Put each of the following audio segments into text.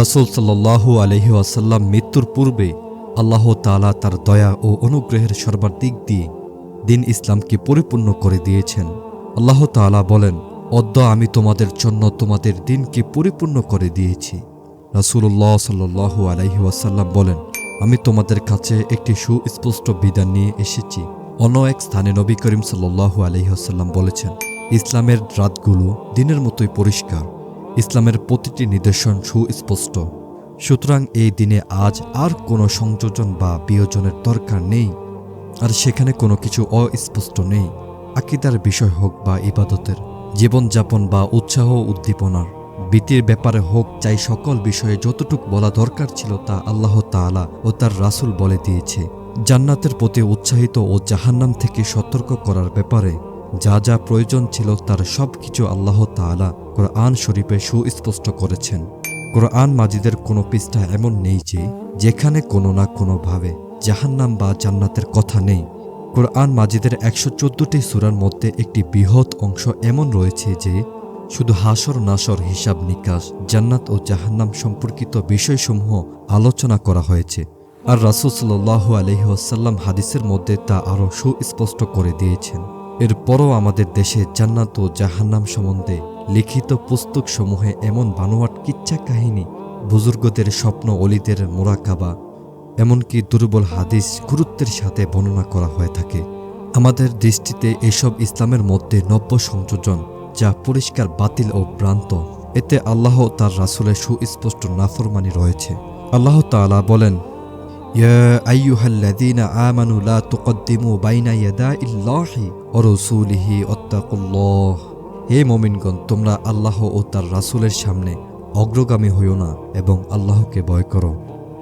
রসুল সাল্লাহ আলহি আসাল্লাম মৃত্যুর পূর্বে আল্লাহ তাআলা তার দয়া ও অনুগ্রহের সর্বাধিক দিয়ে দিন ইসলামকে পরিপূর্ণ করে দিয়েছেন। আল্লাহ তাআলা বলেন, অদ্য আমি তোমাদের জন্য তোমাদের দিনকে পরিপূর্ণ করে দিয়েছি। রাসূলুল্লাহ সাল্লাহ আলহি আসাল্লাম বলেন, আমি তোমাদের কাছে একটি সুস্পষ্ট বিধান নিয়ে এসেছি। অন্য এক স্থানে নবী করিম সাল্লাহ আলহি আসাল্লাম বলেছেন, ইসলামের রাতগুলো দিনের মতোই পরিষ্কার। ইসলামের প্রতিটি নিদর্শন সুস্পষ্ট। সুতরাং এই দিনে আজ আর কোনো সংযোজন বা বিয়োজনের দরকার নেই, আর সেখানে কোনো কিছু অস্পষ্ট নেই, আকিদার বিষয় হোক বা ইবাদতের, জীবনযাপন বা উৎসাহ উদ্দীপনার। বীতির ব্যাপারে হোক চাই সকল বিষয়ে যতটুক বলা দরকার ছিল তা আল্লাহ তাআলা ও তার রাসূল বলে দিয়েছে। জান্নাতের প্রতি উৎসাহিত ও জাহান্নাম থেকে সতর্ক করার ব্যাপারে যা যা প্রয়োজন ছিল তার সব কিছু আল্লাহ তাআলা কোরআন শরীফে সুস্পষ্ট করেছেন। কোরআন মাজিদের কোনো পৃষ্ঠা এমন নেই যে, যেখানে কোনো না কোনোভাবে জাহান্নাম বা জান্নাতের কথা নেই। কোরআন মাজিদের একশো চোদ্দটি সুরার মধ্যে একটি বৃহৎ অংশ এমন রয়েছে যে, শুধু হাসর নাসর হিসাব নিকাশ, জান্নাত ও জাহান্নাম সম্পর্কিত বিষয়সমূহ আলোচনা করা হয়েছে। আর রাসুসল্লাহ আলহিহাসাল্লাম হাদিসের মধ্যে তা আরও সুস্পষ্ট করে দিয়েছেন। এরপরও আমাদের দেশে জান্নাত ও জাহান্নাম সম্বন্ধে লিখিত পুস্তকসমূহে এমন বানোয়াট কিচ্ছা কাহিনী, বুজুর্গদের স্বপ্ন অলিদের মোরাকাবা, এমনকি দুর্বল হাদিস গুরুত্বের সাথে বর্ণনা করা হয়ে থাকে। আমাদের দৃষ্টিতে এসব ইসলামের মধ্যে নব্য সংযোজন, যা পরিষ্কার, বাতিল ও ভ্রান্ত। এতে আল্লাহ তার রাসুলের সুস্পষ্ট নাফরমানি রয়েছে। আল্লাহ তাআলা বলেন তোমরা আল্লাহ ও তার রাসূলের সামনে অগ্রগামী হইও না এবং আল্লাহকে ভয় করো।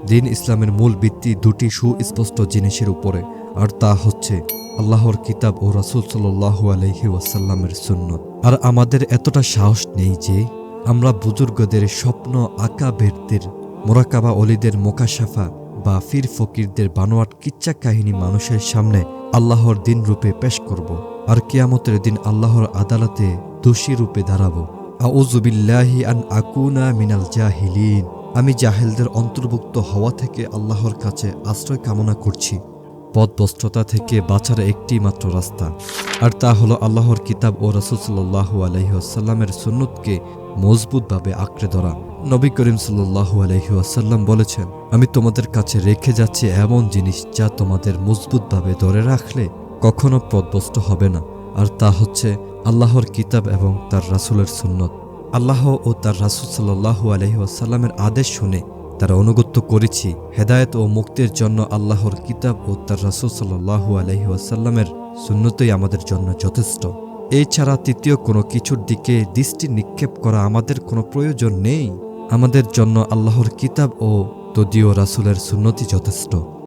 দিন ইসলামের মূল ভিত্তি দুটি সুস্পষ্ট জিনিসের উপরে, আর তা হচ্ছে আল্লাহর কিতাব ও রাসুল সাল্লাল্লাহু আলাইহি ওয়াসাল্লামের সুন্নত। আর আমাদের এতটা সাহস নেই যে আমরা বুজুর্গদের স্বপ্ন আঁকা বেরদের মোরাকাবা অলিদের মোকাশাফা বা ফির ফকিরদের বানোয়াট কিচ্ছা কাহিনী মানুষের সামনে আল্লাহর দিন রূপে পেশ করব। আর কিয়ামতের দিন আল্লাহর আদালতে দোষী রূপে দাঁড়াবো। আউজুবিল্লাহি আন আকুনা মিনাল জাহিলিন। আমি জাহেলদের অন্তর্ভুক্ত হওয়া থেকে আল্লাহর কাছে আশ্রয় কামনা করছি। পদভস্ত্রতা থেকে বাঁচার একটি মাত্র রাস্তা। আর তা হলো আল্লাহর কিতাব ও রসুল্লাহ আলহিহাসাল্লামের সুন্নতকে মজবুতভাবে আঁকড়ে ধরা। নবী করিম সাল্লাহ আলহিহাসাল্লাম বলেছেন, আমি তোমাদের কাছে রেখে যাচ্ছি এমন জিনিস যা তোমাদের মজবুতভাবে ধরে রাখলে কখনো পদভস্ত হবে না। আর তা হচ্ছে আল্লাহর কিতাব এবং তার রাসুলের সুন্নত। আল্লাহ ও তার রাসুল সাল্লাহু আলহিহাসাল্লামের আদেশ শুনে তারা অনুগত্য করেছি হেদায়ত ও মুক্তির জন্য আল্লাহর কিতাব ও তার রাসুল সাল্লাহু আলহিহাসাল্লামের শূন্যতই আমাদের জন্য যথেষ্ট। এছাড়া তৃতীয় কোনো কিছুর দিকে দৃষ্টি নিক্ষেপ করা আমাদের কোনো প্রয়োজন নেই। আমাদের জন্য আল্লাহর কিতাব ও তদীয় রাসুলের সুন্নতি যথেষ্ট।